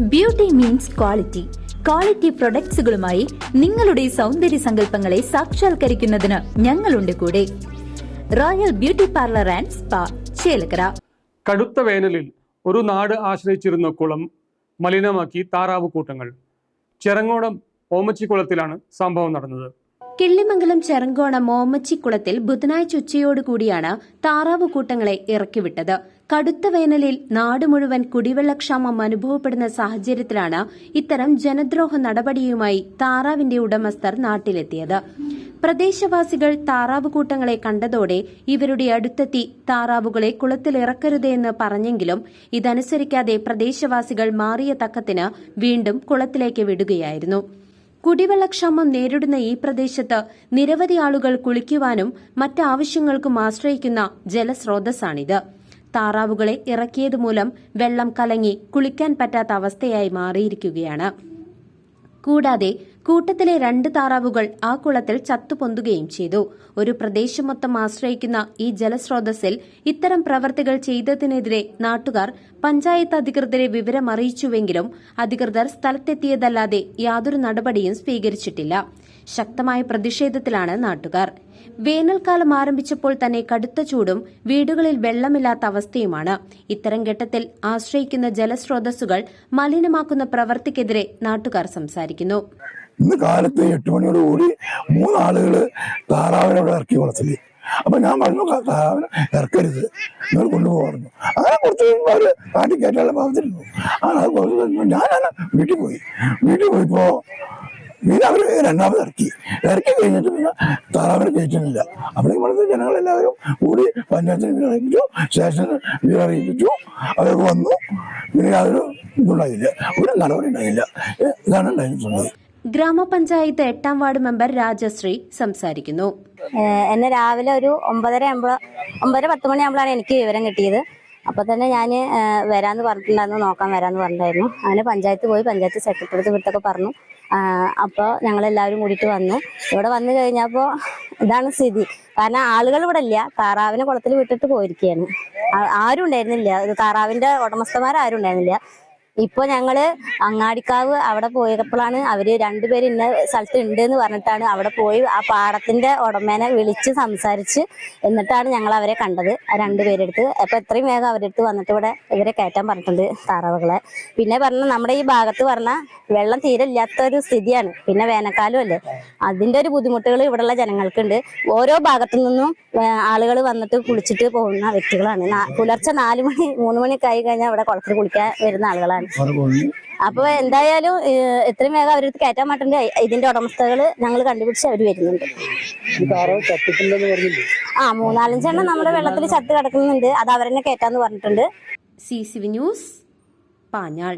Beauty means quality quality പ്രൊഡക്ട്സുകളുമായി നിങ്ങളുടെ സൗന്ദര്യ സങ്കല്പങ്ങളെ സാക്ഷാത്കരിക്കുന്നതിന് ഞങ്ങളുണ്ട് കൂടെ. Royal beauty parlour and spa Chelakkara. കടുത്ത വേനലിൽ ഒരു നാട് ആശ്രയിച്ചിരുന്ന കുളം മലിനമാക്കി താറാവ് കൂട്ടങ്ങൾ. ചെറങ്ങോടം ഓമച്ചിക്കുളത്തിലാണ് സംഭവം നടന്നത്. കിള്ളിമംഗലം ചെറങ്കോണം ഓമച്ചിക്കുളത്തിൽ ബുധനാഴ്ച ഉച്ചയോടുകൂടിയാണ് താറാവ് കൂട്ടങ്ങളെ ഇറക്കിവിട്ടത്. കടുത്ത വേനലിൽ നാട് മുഴുവൻ കുടിവെള്ളക്ഷാമം അനുഭവപ്പെടുന്ന സാഹചര്യത്തിലാണ് ഇത്തരം ജനദ്രോഹ നടപടിയുമായി താറാവിന്റെ ഉടമസ്ഥർ നാട്ടിലെത്തിയത്. പ്രദേശവാസികൾ താറാവ് കൂട്ടങ്ങളെ കണ്ടതോടെ ഇവരുടെ അടുത്തെത്തി താറാവുകളെ കുളത്തിലിറക്കരുത് എന്ന് പറഞ്ഞെങ്കിലും ഇതനുസരിക്കാതെ പ്രദേശവാസികൾ മാറിയ തക്കത്തിന് വീണ്ടും കുളത്തിലേക്ക് വിടുകയായിരുന്നു. കുടിവെള്ളക്ഷാമം നേരിടുന്ന ഈ പ്രദേശത്ത് നിരവധി ആളുകൾ കുളിക്കുവാനും മറ്റാവശ്യങ്ങൾക്കും ആശ്രയിക്കുന്ന ജലസ്രോതസ്സാണിത്. താറാവുകളെ ഇറക്കിയത് മൂലം വെള്ളം കലങ്ങി കുളിക്കാൻ പറ്റാത്ത അവസ്ഥയായി മാറിയിരിക്കുകയാണ്. കൂടാതെ കൂട്ടത്തിലെ രണ്ട് താറാവുകൾ ആ കുളത്തിൽ ചത്തുപൊന്തുകയും ചെയ്തു. ഒരു പ്രദേശം മൊത്തം ആശ്രയിക്കുന്ന ഈ ജലസ്രോതസ്സിൽ ഇത്തരം പ്രവർത്തികൾ ചെയ്തതിനെതിരെ നാട്ടുകാർ പഞ്ചായത്ത് അധികൃതരെ വിവരമറിയിച്ചുവെങ്കിലും അധികൃതർ സ്ഥലത്തെത്തിയതല്ലാതെ യാതൊരു നടപടിയും സ്വീകരിച്ചിട്ടില്ല. ശക്തമായ പ്രതിഷേധത്തിലാണ് നാട്ടുകാർ. വേനൽക്കാലം ആരംഭിച്ചപ്പോൾ തന്നെ കടുത്ത ചൂടും വീടുകളിൽ വെള്ളമില്ലാത്ത അവസ്ഥയുമാണ്. ഇത്തരം ഘട്ടത്തിൽ ആശ്രയിക്കുന്ന ജലസ്രോതസ്സുകൾ മലിനമാക്കുന്ന പ്രവർത്തിക്കെതിരെ നാട്ടുകാർ സംസാരിക്കുന്നു. ഇന്ന് കാലത്ത് എട്ട് മണിയോട് കൂടി മൂന്നാളുകൾ താറാവിനെ അവിടെ ഇറക്കി വളർത്തില്ലേ അപ്പൊ ഞാൻ പറഞ്ഞു "ക- താറാവിനെ ഇറക്കരുത്. നിങ്ങൾ കൊണ്ടുപോകാറുണ്ട്. അങ്ങനെ കുറച്ച് അവർ കാട്ടി കയറ്റാനുള്ള ഭാഗത്തിരുന്നു കഴിഞ്ഞപ്പോൾ ഞാനാണ് വീട്ടിൽ പോയി. വീട്ടിൽ പോയപ്പോ പിന്നെ അവർ രണ്ടാമത് ഇറക്കി. ഇറക്കി കഴിഞ്ഞിട്ട് പിന്നെ താറാവിനെ കയറ്റുന്നില്ല അവിടെ ഇവിടുത്തെ ജനങ്ങളെല്ലാവരും കൂടി പഞ്ചായത്തിന് വിവരം അറിയിച്ചു സ്റ്റേഷന് അറിയിച്ചു അവരൊക്കെ വന്നു. പിന്നെ യാതൊരു ഇതുണ്ടായില്ല. ഒരു നടപടി ഉണ്ടായില്ല. ഇതാണ് ഉണ്ടായിട്ടുള്ളത്. ഗ്രാമപഞ്ചായത്ത് എട്ടാം വാർഡ് മെമ്പർ രാജശ്രീ സംസാരിക്കുന്നു. എന്നെ രാവിലെ ഒരു ഒമ്പതര ആകുമ്പോൾ ഒമ്പതര പത്ത് മണിയാകുമ്പോഴാണ് എനിക്ക് വിവരം കിട്ടിയത്. അപ്പൊ തന്നെ ഞാൻ വരാന്ന് പറഞ്ഞിട്ടുണ്ടായിരുന്നു. നോക്കാൻ വരാന്ന് പറഞ്ഞിട്ടുണ്ടായിരുന്നു. അങ്ങനെ പഞ്ചായത്ത് പോയി പഞ്ചായത്ത് സെക്രട്ടറി വിട്ടൊക്കെ പറഞ്ഞു. അപ്പോൾ ഞങ്ങൾ എല്ലാവരും കൂടിയിട്ട് വന്നു. ഇവിടെ വന്നു കഴിഞ്ഞപ്പോൾ ഇതാണ് സ്ഥിതി. കാരണം ആളുകൾ ഇവിടെ ഇല്ല. താറാവിനെ കുളത്തിൽ വിട്ടിട്ട് പോയിരിക്കുകയാണ് ആരും ഉണ്ടായിരുന്നില്ല. താറാവിന്റെ താറാവിന്റെ ഉടമസ്ഥന്മാരും ഉണ്ടായിരുന്നില്ല. ഇപ്പൊ ഞങ്ങൾ അങ്ങാടിക്കാവ് അവിടെ പോയപ്പോഴാണ് അവർ രണ്ടുപേര് ഇന്ന സ്ഥലത്ത് ഉണ്ട് എന്ന് പറഞ്ഞിട്ടാണ് അവിടെ പോയി ആ പാടത്തിന്റെ ഉടമേനെ വിളിച്ച് സംസാരിച്ച് എന്നിട്ടാണ് ഞങ്ങൾ അവരെ കണ്ടത് ആ രണ്ടുപേരെടുത്ത് അപ്പൊ എത്രയും വേഗം അവരെടുത്ത് വന്നിട്ട് ഇവിടെ ഇവരെ കയറ്റാൻ പറഞ്ഞിട്ടുണ്ട് താറാവുകളെ. പിന്നെ പറഞ്ഞ നമ്മുടെ ഈ ഭാഗത്ത് പറഞ്ഞ വെള്ളം തീരെ ഇല്ലാത്ത ഒരു സ്ഥിതിയാണ് പിന്നെ വേനൽക്കാലം അല്ലേ? അതിന്റെ ഒരു ബുദ്ധിമുട്ടുകൾ ഇവിടെയുള്ള ജനങ്ങൾക്കുണ്ട്. ഓരോ ഭാഗത്തു നിന്നും ആളുകൾ വന്നിട്ട് കുളിച്ചിട്ട് പോകുന്ന വ്യക്തികളാണ്. പുലർച്ചെ നാല് മണി മൂന്ന് മണിയൊക്കെ ആയി കഴിഞ്ഞാൽ ഇവിടെ കുളത്തിൽ കുളിക്കാൻ വരുന്ന ആളുകളാണ്. അപ്പൊ എന്തായാലും എത്രയും വേഗം അവരടുത്ത് കയറ്റാൻ മാറ്റേണ്ട ഇതിന്റെ ഉടമസ്ഥകൾ ഞങ്ങൾ കണ്ടുപിടിച്ച് അവർ വരുന്നുണ്ട്. ആ മൂന്നാലഞ്ചെണ്ണം നമ്മുടെ വെള്ളത്തിൽ ചത്ത് കിടക്കുന്നുണ്ട്. അത് അവരെന്നെ കയറ്റാന്ന് പറഞ്ഞിട്ടുണ്ട്. C C V news Panjal.